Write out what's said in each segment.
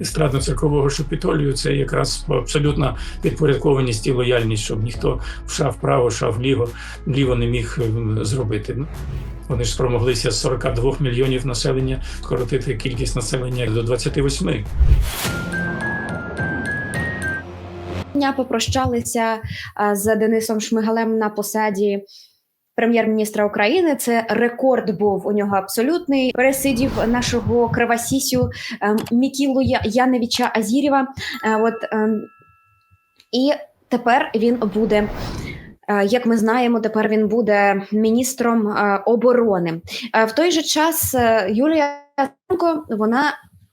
естрадно-циркового шапітолію це якраз абсолютна підпорядкованість і лояльність, щоб ніхто вшав вправо, шав вліво, вліво не міг е, зробити. Ну, Вони ж спромоглися з 42 мільйонів населення скоротити кількість населення до 28. Дня попрощалися з Денисом Шмигалем на посаді прем'єр-міністра України. Це рекорд був у нього абсолютний. Пересидів нашого кривасісю ем, Мікілу Я- Яневича Азірєва. Е, От ем, і тепер він буде. е, Як ми знаємо, тепер він буде міністром е, оборони. В той же час Юлія Тимошенко, вона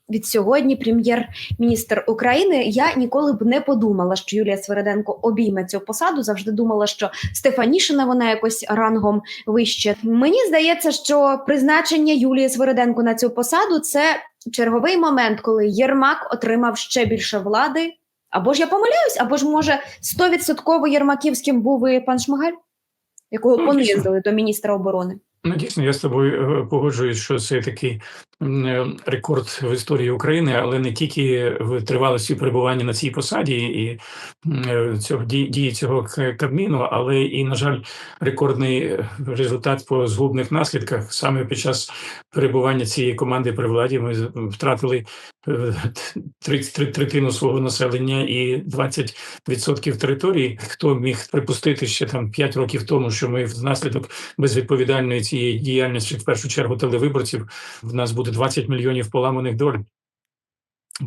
від сьогодні прем'єр-міністр України. Я ніколи б не подумала, що Юлія Свереденко обійме цю посаду. Завжди думала, що Стефанішина вона якось рангом вище. Мені здається, що призначення Юлії Свереденко на цю посаду це черговий момент, коли Єрмак отримав ще більше влади. Або ж я помиляюсь, або ж може стовідсотково Єрмаківським був і пан Шмигаль, якого Ну, понизили до міністра оборони. Ну, дійсно, я з тобою е, погоджуюсь, що це такий е, рекорд в історії України, але не тільки в тривалості перебування на цій посаді і е, цього дії, цього Кабміну, але і, на жаль, рекордний результат по згубних наслідках. Саме під час перебування цієї команди при владі ми втратили 33 третину свого населення і 20% території. Хто міг припустити ще там 5 років тому, що ми внаслідок безвідповідальної цієї діяльності, в першу чергу телевиборців, в нас буде 20 мільйонів поламаних доль.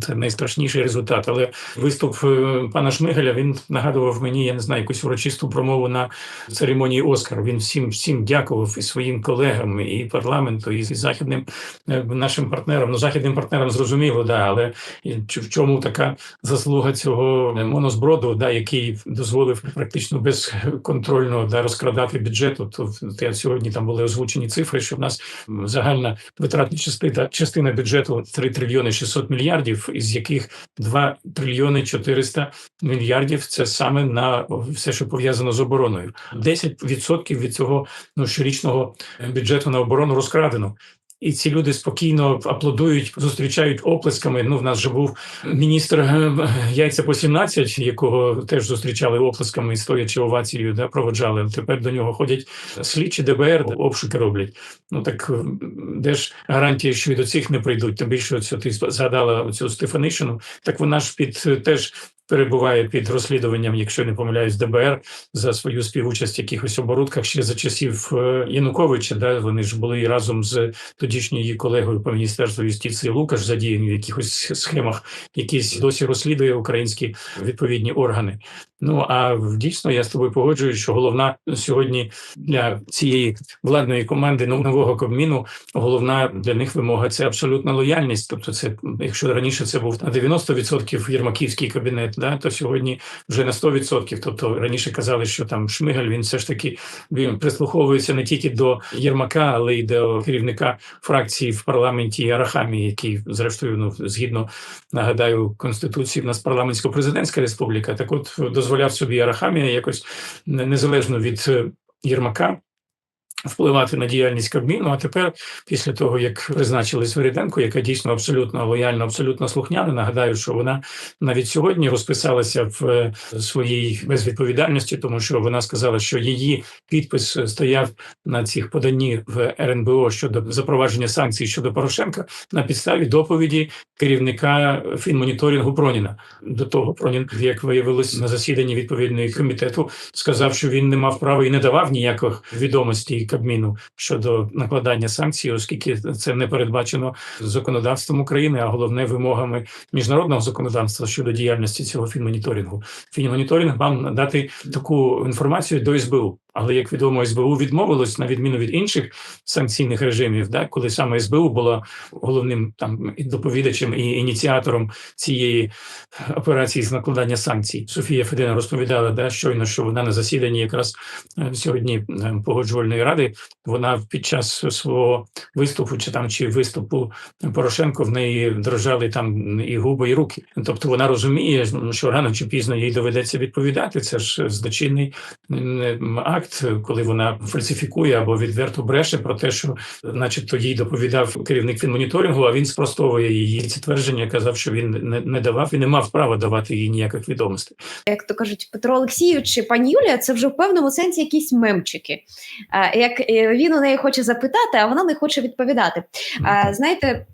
Це найстрашніший результат. Але виступ е, пана Шмигаля він нагадував мені, я не знаю, якусь урочисту промову на церемонії Оскар. Він всім всім дякував і своїм колегам, і парламенту, і західним е, нашим партнерам. Ну, західним партнерам зрозуміло, да, але в чому така заслуга цього монозброду, да, який дозволив практично безконтрольно да, розкрадати бюджету. То те сьогодні там були озвучені цифри, що в нас загальна витратна частина, частина бюджету 3 трильйони 600 мільярдів, із яких 2 трильйони 400 мільярдів це саме на все, що пов'язано з обороною. 10% від цього ну, щорічного бюджету на оборону розкрадено. І ці люди спокійно аплодують, зустрічають оплесками. Ну, в нас же був міністр е, яйця по 17, якого теж зустрічали оплесками і стоячи овацією, да, проводжали. Тепер до нього ходять слідчі ДБР, обшуки роблять. Ну так де ж гарантія, що і до цих не прийдуть? Тим більше що ти згадала цю Стефанишину, так вона ж під е, теж. Перебуває під розслідуванням, якщо не помиляюсь, ДБР за свою співучасть в якихось оборудках ще за часів е, Януковича. Да, вони ж були разом з тодішньою її колегою по міністерству юстиції Лукаш задіяні в якихось схемах, якісь досі розслідує українські відповідні органи. Ну а дійсно я з тобою погоджуюсь, що головна сьогодні для цієї владної команди нового Кабміну, головна для них вимога це абсолютна лояльність. Тобто, це якщо раніше це був на 90% єрмаківський кабінет, да то сьогодні вже на 100%. Тобто раніше казали, що там Шмигаль він все ж таки він прислуховується не тільки до Єрмака, але й до керівника фракції в парламенті Арахамі, який, зрештою, ну згідно нагадаю конституції, в нас парламентсько-президентська республіка. Так, от дозволяв собі Арахамія якось незалежно від е, Єрмака. Впливати на діяльність Кабміну, а тепер, після того як призначили Свириденко, яка дійсно абсолютно лояльна, абсолютно слухняна, нагадаю, що вона навіть сьогодні розписалася в е, своїй безвідповідальності, тому що вона сказала, що її підпис стояв на цих поданні в РНБО щодо запровадження санкцій щодо Порошенка на підставі доповіді керівника фінмоніторингу Проніна. До того Пронін, як виявилось на засіданні відповідної комітету, сказав, що він не мав права і не давав ніяких відомостей Кабміну щодо накладання санкцій, оскільки це не передбачено законодавством України, а головне вимогами міжнародного законодавства щодо діяльності цього фінмоніторингу. Фінмоніторинг мав надати таку інформацію до СБУ. Але як відомо, СБУ відмовилось на відміну від інших санкційних режимів, да, коли саме СБУ була головним там доповідачем і ініціатором цієї операції з накладання санкцій. Софія Федина розповідала да, щойно, що вона на засіданні якраз е, сьогодні е, погоджувальної ради. Вона під час свого виступу чи там чи виступу Порошенко в неї дрожали там і губи, і руки. Тобто вона розуміє, що рано чи пізно їй доведеться відповідати. Це ж злочинний акт. Ефект, коли вона фальсифікує або відверто бреше про те, що, начебто, їй доповідав керівник фінмоніторингу, а він спростовує її ці твердження, казав, що він не, не давав і не мав права давати їй ніяких відомостей. як то кажуть, Петро Олексійович чи пані Юлія, це вже в певному сенсі якісь мемчики. Е, Як е, він у неї хоче запитати, а вона не хоче відповідати. Е, Знаєте.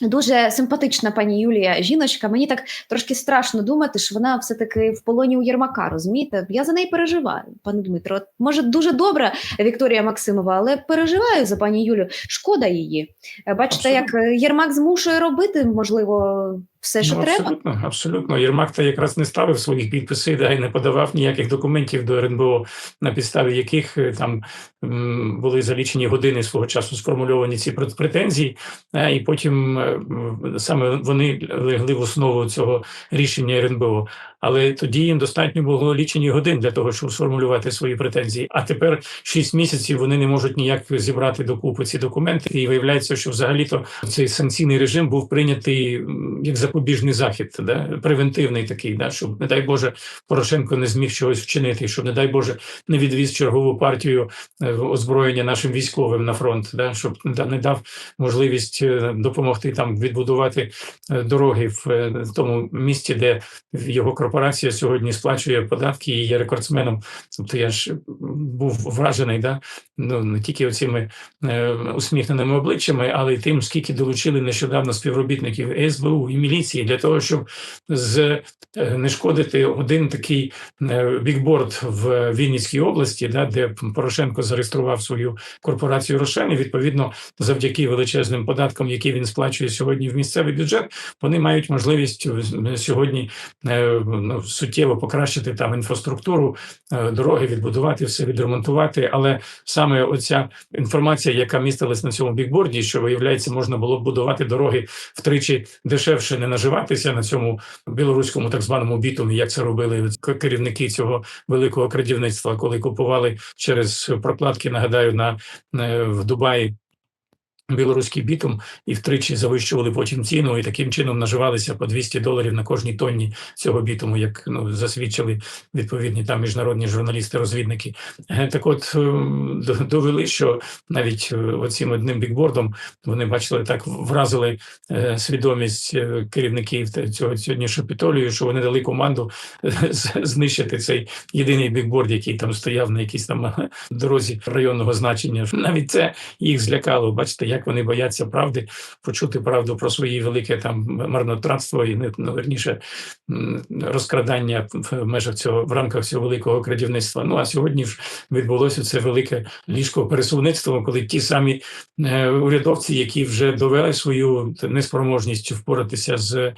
Дуже симпатична пані Юлія, жіночка. Мені так трошки страшно думати, що вона все-таки в полоні у Єрмака. Розумієте? Я за неї переживаю, пане Дмитро. Може, дуже добра Вікторія Максимова, але переживаю за пані Юлю. Шкода її. Бачите, Бачите, як е, Єрмак змушує робити, можливо, все, що ну, треба. Абсолютно, абсолютно. Єрмак та якраз не ставив своїх підписів, да, і не подавав ніяких документів до РНБО, на підставі яких е, там були за лічені години свого часу сформульовані ці претензії, е, і потім е, саме вони легли в основу цього рішення РНБО. Але тоді їм достатньо було лічені годин для того, щоб сформулювати свої претензії. А тепер 6 місяців вони не можуть ніяк зібрати докупи ці документи. І виявляється, що взагалі-то цей санкційний режим був прийнятий як запобіжний захід, да? превентивний такий, да? щоб, не дай Боже, Порошенко не зміг чогось вчинити, щоб, не дай Боже, не відвіз чергову партію е, озброєння нашим військовим на фронт, да? щоб не да- не дав можливість е, допомогти там відбудувати е, дороги в тому місті, де його корпорація сьогодні сплачує податки і є рекордсменом. Тобто я ж був вражений, да? ну не тільки оціми е, усміхненими обличчями, але й тим, скільки долучили нещодавно співробітників СБУ і міліції для того, щоб з е, не шкодити один такий е, бікборд в Вінницькій області, да, де Порошенко зареєстрував свою корпорацію Рошен, і відповідно завдяки величезним податкам, які він сплачує сьогодні в місцевий бюджет, вони мають можливість е, сьогодні ну, суттєво покращити там інфраструктуру, дороги відбудувати, все відремонтувати. Але саме оця інформація, яка містилась на цьому бікборді, що виявляється, можна було б будувати дороги втричі дешевше, не наживатися на цьому білоруському так званому бітумі, як це робили керівники цього великого крадівництва, коли купували через прокладки. Нагадаю, на е, в Дубаї. Білоруський бітум і втричі завищували потім ціну, і таким чином наживалися по 200 доларів на кожній тонні цього бітуму, як ну засвідчили відповідні там міжнародні журналісти-розвідники. Е, Так, от ем, довели, що навіть е, оцим одним бікбордом вони бачили так вразили е, свідомість керівників цього сьогоднішнього Шапітолію, що вони дали команду знищити цей єдиний бікборд, який там стояв на якійсь там дорозі районного значення. Навіть це їх злякало. Бачите, як вони бояться правди, почути правду про свої велике там марнотратство і ну, верніше розкрадання в межах цього в рамках цього великого крадівництва. Ну а сьогодні ж відбулося це велике ліжко пересувництво, коли ті самі е, урядовці, які вже довели свою неспроможність впоратися з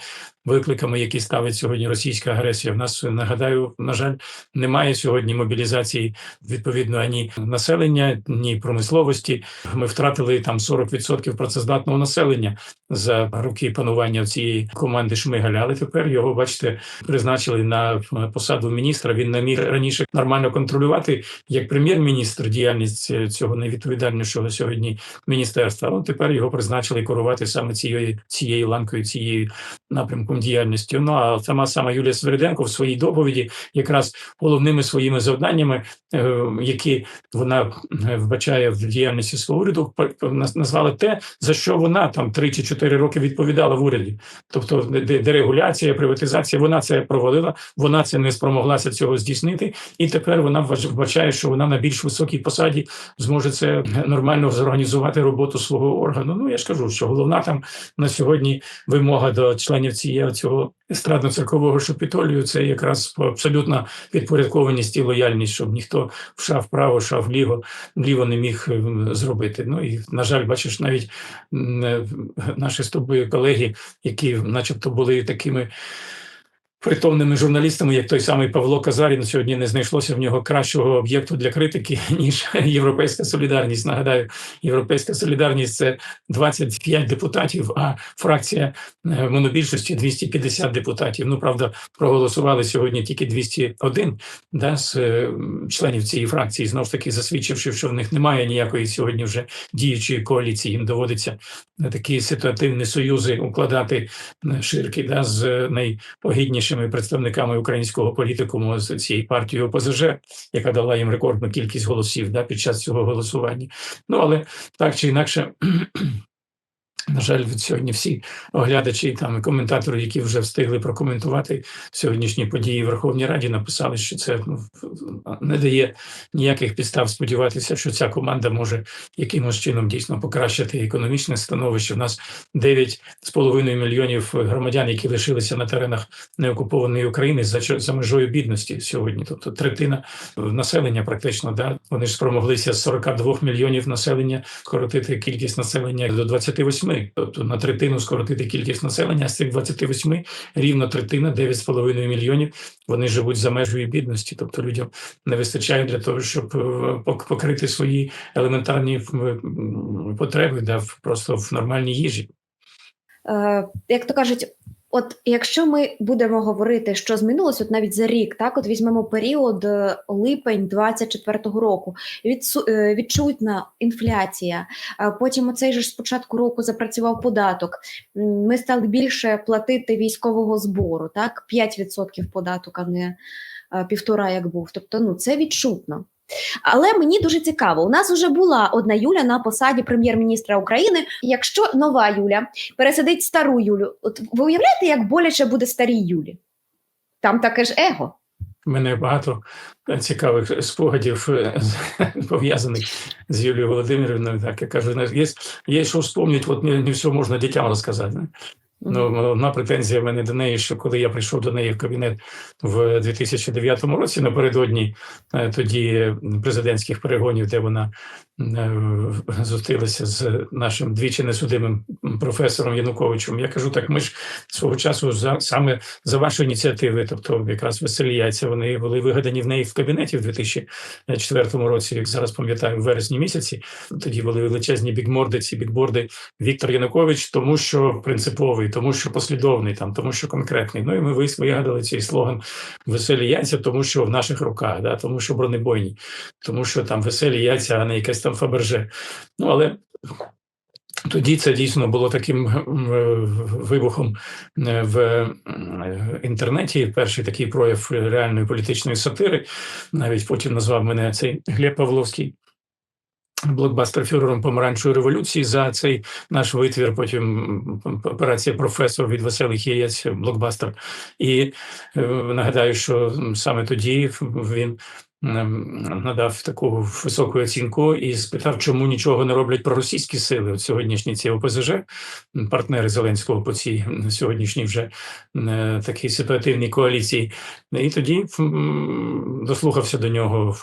викликами, які ставить сьогодні російська агресія. В нас нагадаю, на жаль, немає сьогодні мобілізації відповідно ані населення, ні промисловості. Ми втратили там 40% працездатного населення за роки панування цієї команди Шмигаля. Але тепер його, бачите, призначили на посаду міністра. Він не міг раніше нормально контролювати як прем'єр-міністр діяльність е, цього найвідповідальнішого сьогодні міністерства. А от тепер його призначили керувати саме цією цією ланкою, цією напрямком діяльності. Ну а сама сама Юлія Свериденко в своїй доповіді якраз головними своїми завданнями, е, які вона е, вбачає в діяльності свого уряду, назвала те, за що вона там 3 чи 4 роки відповідала в уряді. Тобто де- де- дерегуляція, приватизація, вона це провалила, вона це не спромоглася цього здійснити, і тепер вона вбачає, що вона на більш високій посаді зможе це нормально зорганізувати роботу свого органу. Ну я ж кажу, що головна там на сьогодні вимога до членів цієї цього естрадно-циркового шапітолію це якраз абсолютна підпорядкованість і лояльність, щоб ніхто вша вправо, ша вліво, вліво не міг зробити. Ну і на жаль, бачиш, навіть е, наші з тобою колеги, які, начебто, були такими. Притомними журналістами, як той самий Павло Казарін, сьогодні не знайшлося в нього кращого об'єкту для критики, ніж Європейська солідарність. Нагадаю, Європейська солідарність це 25 депутатів, а фракція е, монобільшості 250 депутатів. Ну правда, проголосували сьогодні тільки 201 да, з е, членів цієї фракції, знов ж таки засвідчивши, що в них немає ніякої сьогодні вже діючої коаліції. Їм доводиться такі ситуативні союзи укладати е, ширки да, з найпогіднішими найбільшими представниками українського політикуму з цією партією ОПЗЖ, яка дала їм рекордну кількість голосів да, під час цього голосування. Ну але так чи інакше. На жаль, сьогодні всі оглядачі там і коментатори, які вже встигли прокоментувати сьогоднішні події в Верховній Раді, написали, що це ну, не дає ніяких підстав сподіватися, що ця команда може якимось чином дійсно покращити економічне становище. У нас 9,5 мільйонів громадян, які лишилися на теренах неокупованої України за за межою бідності сьогодні. Тобто третина населення, практично, да вони ж спромоглися з 42 мільйонів населення скоротити кількість населення до 28, тобто на третину скоротити кількість населення. З цих 28 рівно третина, 9,5 мільйонів. Вони живуть за межою бідності, тобто людям не вистачає для того, щоб е, покрити свої елементарні потреби, да, просто в нормальній їжі. Е, як то кажуть, от якщо ми будемо говорити, що змінилось, от навіть за рік, так от візьмемо період е, липень 24-го року, відсу, е, відчутна інфляція. Потім оцей же з початку року запрацював податок. Ми стали більше платити військового збору, так 5% податок, а не е, півтора, як був. Тобто, ну це відчутно. Але мені дуже цікаво. У нас вже була одна Юля на посаді прем'єр-міністра України. Якщо нова Юля пересадить стару Юлю, от ви уявляєте, як боляче буде старій Юлі? Там таке ж его. Мене багато цікавих спогадів е, пов'язаних з Юлією Володимирівною. Так я кажу, є, є що вспомнити, от не, не все можна дітям розказати. Ну, одна претензія в мене до неї, що коли я прийшов до неї в кабінет в 2009 році, напередодні е, тоді президентських перегонів, де вона е, зустрілася з нашим двічі несудимим професором Януковичем. Я кажу, так ми ж свого часу за саме за ваші ініціативи, тобто якраз веселі яйця, вони були вигадані в неї в кабінеті в 2004 році, як зараз пам'ятаю, в вересні місяці. Тоді були величезні бікморди, ці бікборди Віктор Янукович, тому що принциповий, тому що послідовний, там, тому що конкретний. Ну і ми вигадали цей слоган веселі яйця, тому що в наших руках, да, тому що бронебойні, тому що там веселі яйця, а не якесь там фаберже. Ну але. Тоді це дійсно було таким е, вибухом е, в інтернеті. Перший такий прояв реальної політичної сатири. Навіть потім назвав мене цей Глеб Павловський блокбастер фюрером помаранчої революції за цей наш витвір. Потім операція професор від веселих яєць блокбастер. І е, нагадаю, що саме тоді він. М, Надав таку високу оцінку і спитав, чому нічого не роблять проросійські сили. От сьогоднішні ці ОПЗЖ, партнери Зеленського по цій сьогоднішній вже е, такій ситуативній коаліції. І тоді дослухався до нього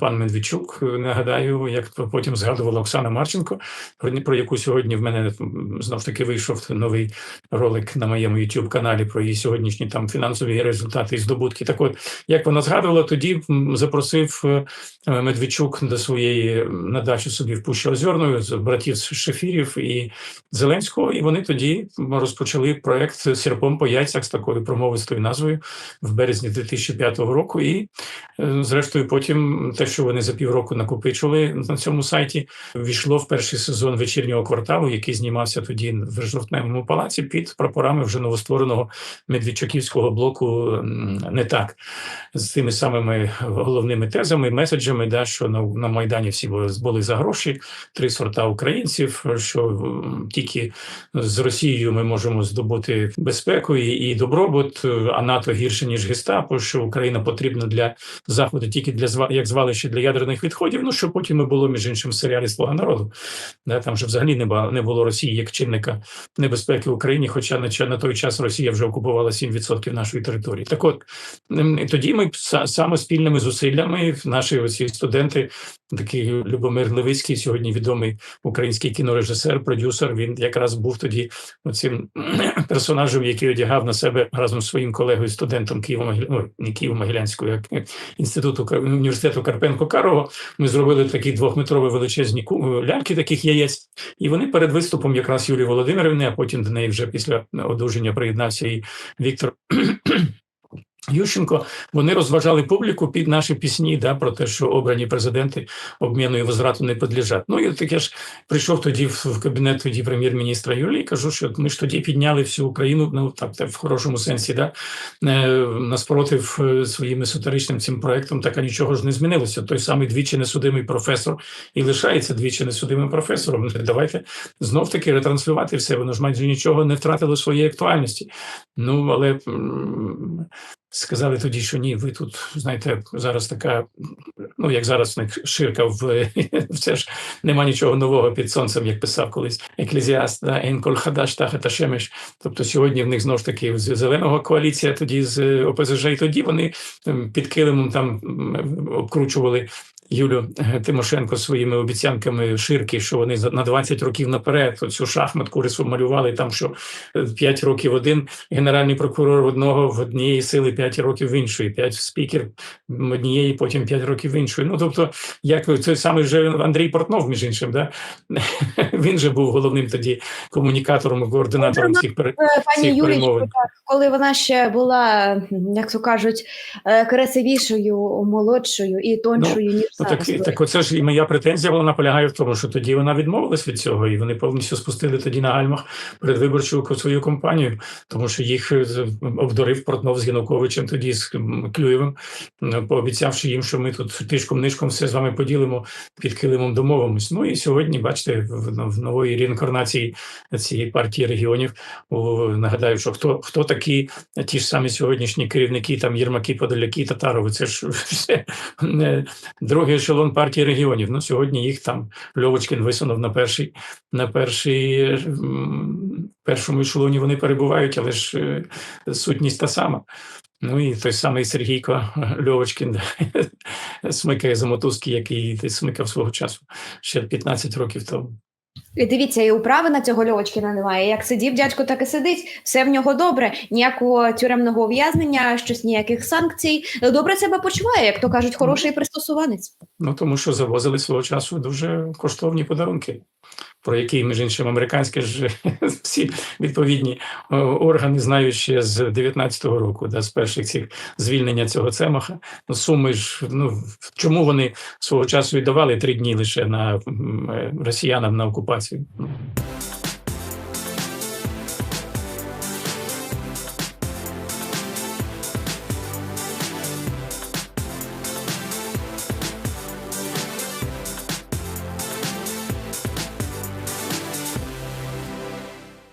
пан Медведчук. Нагадаю, як потім згадувала Оксана Марченко, про, про яку сьогодні в мене знов таки вийшов новий ролик на моєму youtube каналі про її сьогоднішні там фінансові результати і здобутки. Так от, як вона згадувала, тоді м, запросив е, Медведчук до своєї м, на дачу собі в Пущу Озерною з братів Шефірів і Зеленського, і вони тоді розпочали проект Сірпом по яйцях з такою промовистою назвою в березні 2005 року. І е, зрештою, потім те, що вони за півроку накопичили на цьому сайті, війшло в перший сезон вечірнього кварталу, який знімався тоді в жовтневому палаці під прапорами вже новоствореного медведчуківського блоку не так з тими самими головними тезами, меседжами, да, що на, на Майдані всі були, за гроші, три сорта українців, що тільки з Росією ми можемо здобути безпеку і, і добробут, е, а НАТО гірше ніж гестапо, що Україна потрібна для заходу тільки для як звалище для ядерних відходів. Ну що потім і було між іншим в серіалі Слуга народу. Да, там же взагалі не не було Росії як чинника небезпеки Україні, хоча на, на той час Росія вже окупувала 7% нашої території. Так от тоді ми саме спільними зусиллями, наші оці студенти, такий Любомир Левицький, сьогодні відомий український кінорежисер, продюсер. Він якраз був тоді оцим персонажем, який одягав на себе разом з своїм колегою, студентом Києво-Могилянського, інституту університету Карпенко Карого. Ми зробили такі двохметрові величезні ляльки таких яєць. І вони перед виступом якраз Юлії Володимирівни, а потім до неї вже після одужання приєднався і Віктор Ющенко, вони розважали публіку під наші пісні, да, про те, що обрані президенти обміну і возврату не підлежать. Ну і так я ж прийшов тоді в, кабінет тоді прем'єр-міністра Юлії. Кажу, що ми ж тоді підняли всю Україну, ну так, в хорошому сенсі, да е, наспротив е, своїм есотеричним цим проектом, так а нічого ж не змінилося. Той самий двічі несудимий професор і лишається двічі несудимим професором. Давайте знов таки ретранслювати все. Воно ж майже нічого не втратило своєї актуальності. Ну але сказали тоді, що ні, ви тут знаєте, зараз така, ну як зараз них ширка в це ж нема нічого нового під сонцем, як писав колись еклезіаст, «Енколь хадаш та шемеш». Тобто сьогодні в них знову ж таки з зеленого коаліція, тоді з ОПЗЖ, і тоді вони ем, під килимом там обкручували. Юлю е, Тимошенко своїми обіцянками ширки, що вони на 20 років наперед цю шахматку рисували там, що 5 років один генеральний прокурор одного в однієї сили, 5 років в іншої, 5 спікер однієї, потім 5 років в іншої. Ну тобто, як той самий же Андрій Портнов, між іншим, да? він же був головним тоді комунікатором, і координатором цих пере... Е, Пані Всіх коли вона ще була, як то кажуть, е, красивішою, молодшою і тоншою, ніж Ну, так, так оце ж і моя претензія вона полягає в тому, що тоді вона відмовилась від цього, і вони повністю спустили тоді на гальмах передвиборчу свою компанію, тому що їх е, обдурив Портнов з Януковичем тоді з Клюєвим, пообіцявши їм, що ми тут тишком нишком все з вами поділимо під килимом домовимось. Ну і сьогодні, бачите, в, в нової реінкарнації цієї партії регіонів нагадаю, що хто хто такі ті ж самі сьогоднішні керівники, там Єрмаки, Подоляки, Татарови, це ж все е, другий ешелон партії регіонів. Ну сьогодні їх там Льовочкін висунув на перший на перший першому ешелоні вони перебувають, але ж е, сутність та сама. Ну і той самий Сергійко Льовочкін смикає за мотузки, який смикав свого часу ще 15 років тому. І дивіться, і управи на цього Льовочкіна немає. Як сидів дядько, так і сидить. Все в нього добре. Ніякого тюремного ув'язнення, щось ніяких санкцій. Добре себе почуває, як то кажуть, хороший пристосуванець. Ну тому що завозили свого часу дуже коштовні подарунки, про який між іншим, американські ж всі відповідні е, органи знають ще з 19-го року, да, з перших цих звільнення цього цемаха. Ну, суми ж ну чому вони свого часу віддавали три дні лише на е, росіянам на окупацію?